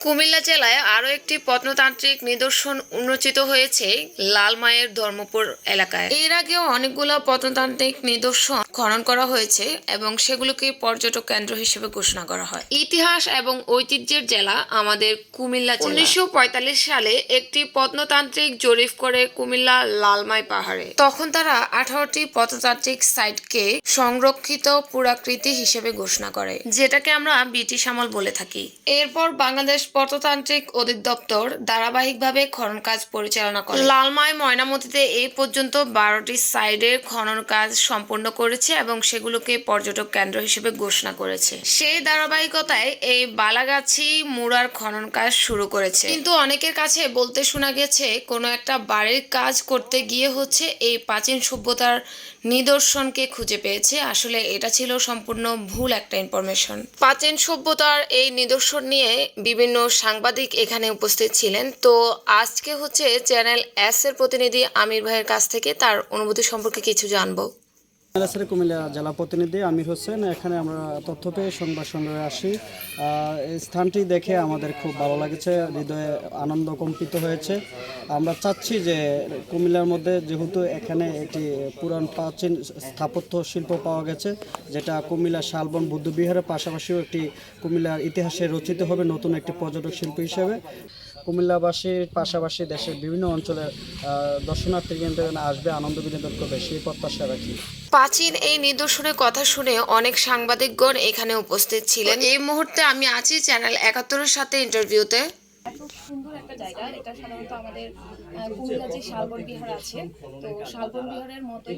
কুমিল্লা জেলায় আরও একটি প্রত্নতান্ত্রিক নিদর্শন উন্মোচিত হয়েছে লালমায়ের ধর্মপুর এলাকায়। এর আগেও অনেকগুলো প্রত্নতান্ত্রিক নিদর্শন খনন করা হয়েছে এবং সেগুলোকে পর্যটক কেন্দ্র হিসেবে ঘোষণা করা হয়। ইতিহাস এবং ঐতিহ্যের জেলা আমাদের কুমিল্লা উনিশশো সালে একটি প্রত্নতান্ত্রিক জরিপ করে কুমিল্লা লালমাই পাহাড়ে। তখন তারা আঠারোটি প্রত্নতান্ত্রিক সাইটকে সংরক্ষিত পুরাকৃতি হিসেবে ঘোষণা করে যেটাকে আমরা ব্রিটিশ আমল বলে থাকি। এরপর বাংলাদেশ প্রত্নতান্ত্রিক অধিদপ্তর ধারাবাহিকভাবে খনন কাজ পরিচালনা করে। লালমাই ময়নামতিতে এই পর্যন্ত বারোটি সাইডের খনন কাজ সম্পন্ন করেছে এবং সেগুলোকে পর্যটক কেন্দ্র হিসেবে ঘোষণা করেছে। সেই ধারাবাহিকতায় এই বালাগাছি মুড়ার খনন কাজ শুরু করেছে। কিন্তু অনেকের কাছে বলতে শোনা গেছে, কোনো একটা বাড়ির কাজ করতে গিয়ে হচ্ছে এই প্রাচীন সভ্যতার নিদর্শনকে খুঁজে পেয়েছে। আসলে এটা ছিল সম্পূর্ণ ভুল একটা ইনফরমেশন প্রাচীন সভ্যতার এই নিদর্শন নিয়ে বিভিন্ন সাংবাদিক এখানে উপস্থিত ছিলেন। তো আজকে হচ্ছে চ্যানেল এস এর প্রতিনিধি আমির ভাইয়ের কাছ থেকে তার অনুভূতি সম্পর্কে কিছু জানব। এলাসের কুমিল্লা জেলা প্রতিনিধি আমির হোসেন, এখানে আমরা তথ্য পেয়ে সংবাদ সংগ্রহে আসি। স্থানটি দেখে আমাদের খুব ভালো লাগছে, হৃদয়ে আনন্দ কম্পিত হয়েছে। আমরা চাচ্ছি যে কুমিল্লার মধ্যে যেহেতু এখানে একটি পুরান প্রাচীন স্থাপত্য শিল্প পাওয়া গেছে, যেটা কুমিল্লা শালবন বুদ্ধবিহারের পাশাপাশিও একটি কুমিল্লার ইতিহাসে রচিত হবে নতুন একটি পর্যটক শিল্প হিসেবে। কুমিল্লাবাসীর পাশাপাশি দেশের বিভিন্ন অঞ্চলের আহ, দর্শনার্থী কেন্দ্রে আসবে আনন্দ বিনোদন করবে সেই প্রত্যাশা রাখি। প্রাচীন এই নিদর্শনের কথা শুনে অনেক সাংবাদিকগণ এখানে উপস্থিত ছিলেন। এই মুহূর্তে আমি আছি চ্যানেল একাত্তরের সাথে ইন্টারভিউতে। এত সুন্দর একটা জায়গা এটা সাধারণত আমাদের কুমিল্লা যে শালবন বিহার আছে তো শালবন বিহারের মতোই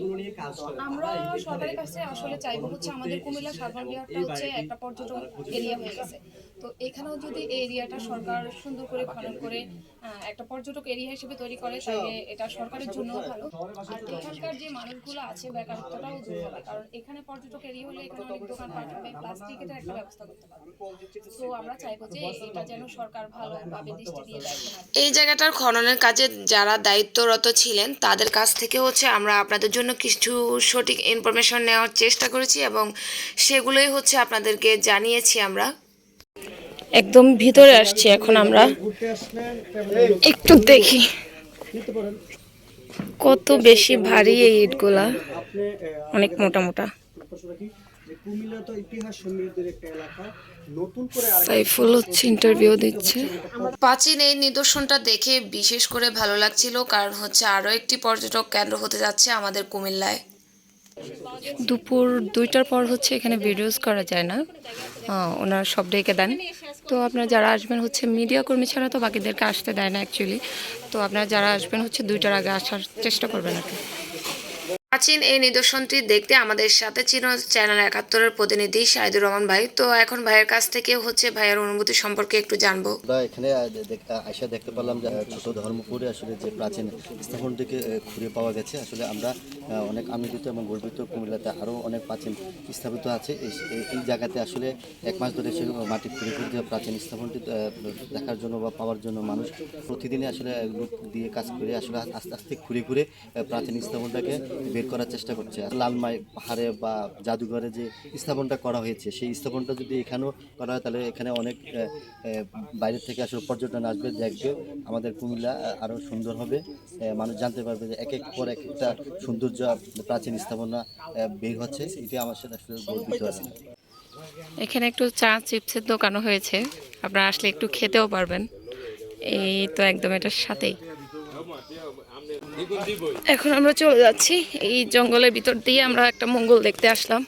আমরা সরকারের কাছে আসলে চাইব হচ্ছে আমাদের কুমিল্লা শালবন বিহারটা হচ্ছে একটা পর্যটন এরিয়া হয়ে গেছে। তো এখানেও যদি এই এরিয়াটা সরকার সুন্দর করে খনন করে একটা পর্যটক এরিয়া হিসেবে তৈরি করে, তাহলে এটা সরকারের জন্য ভালো। আর এখানকার যে মানুষগুলো আছে, বেকারত্বটাও দূর হবে, কারণ এখানে পর্যটক এরিয়া হলে এখানে অনেক দোকান পাট হবে প্লাস টিকেটের একটা ব্যবস্থা করতে পারবে। তো আমরা চাইব যে এটা যেন সরকার ভালোভাবে দৃষ্টি দিয়ে এই জায়গাটার খননের কাজে যারা দায়িত্বরত ছিলেন, তাদের কাছ থেকে হচ্ছে আমরা আপনাদের জন্য কিছু সঠিক ইনফরমেশন নেওয়ার চেষ্টা করেছি এবং সেগুলোই হচ্ছে আপনাদেরকে জানিয়েছি আমরা। একদম ভিতরে আসছি এখন আমরা। একটু দেখি। কত বেশি ভারী এই ইটগুলা। অনেক মোটা মোটা। সাইফুল হচ্ছে ইন্টারভিউ দিচ্ছে। প্রাচীন এই নিদর্শনটা দেখে বিশেষ করে ভালো লাগছিল, কারণ হচ্ছে আরও একটি পর্যটক কেন্দ্র হতে যাচ্ছে আমাদের কুমিল্লায়। দুপুর দুইটার পর হচ্ছে এখানে ভিডিওস করা যায় না। ওনারা সব ডেকে দেন। তো আপনারা যারা আসবেন হচ্ছে মিডিয়া কর্মী ছাড়া তো বাকিদেরকে আসতে দেয় না অ্যাকচুয়ালি তো আপনারা যারা আসবেন হচ্ছে দুইটার আগে আসার চেষ্টা করবেন আর কি। প্রাচীন এই নিদর্শনটি দেখতে আমাদের সাথে ছিল চ্যানেল একাত্তরের প্রতিনিধি শাহিদুর রহমান ভাই। তো এখন ভাইয়ের কাছ থেকে হচ্ছে ভাইয়ের অনুভূতি সম্পর্কে একটু জানব। এখানে আয়সা দেখতে পেলাম যে ছোট ধর্মপুরে আসলে যে প্রাচীন স্থাপনটিকে খুঁড়ে পাওয়া গেছে। আসলে আমরা অনেক আনন্দিত এবং গর্বিত। কুমিল্লাতে আরও অনেক প্রাচীন স্থাপিত আছে। এই জায়গাতে আসলে এক মাস ধরে সে মাটি খুঁড়ে যে প্রাচীন স্থাপনটি দেখার জন্য বা পাওয়ার জন্য মানুষ প্রতিদিনই আসলে লোক দিয়ে কাজ করে আসলে আস্তে আস্তে ঘুরে ঘুরে প্রাচীন স্থাপনটাকে বের করার চেষ্টা করছে। লালমাই পাহাড়ে বা জাদুঘরে যে স্থাপনটা করা হয়েছে, সেই স্থাপনটা যদি এখানেও করা হয়, তাহলে এখানে অনেক বাইরে থেকে আসলে পর্যটন আসবে, দেখবে আমাদের কুমিল্লা আরও সুন্দর হবে। মানুষ জানতে পারবে যে এক এক পর এক একটা সৌন্দর্য প্রাচীন স্থাপনা বের হচ্ছে। এটি আমার সাথে আসলে গর্বিত আছে এখানে একটু চা চিপসের দোকানও হয়েছে। আপনারা আসলে একটু খেতেও পারবেন। এই তো একদম এটার সাথেই। এখন আমরা চলে যাচ্ছি এই জঙ্গলের ভিতর দিয়ে আমরা একটা মঙ্গল দেখতে আসলাম।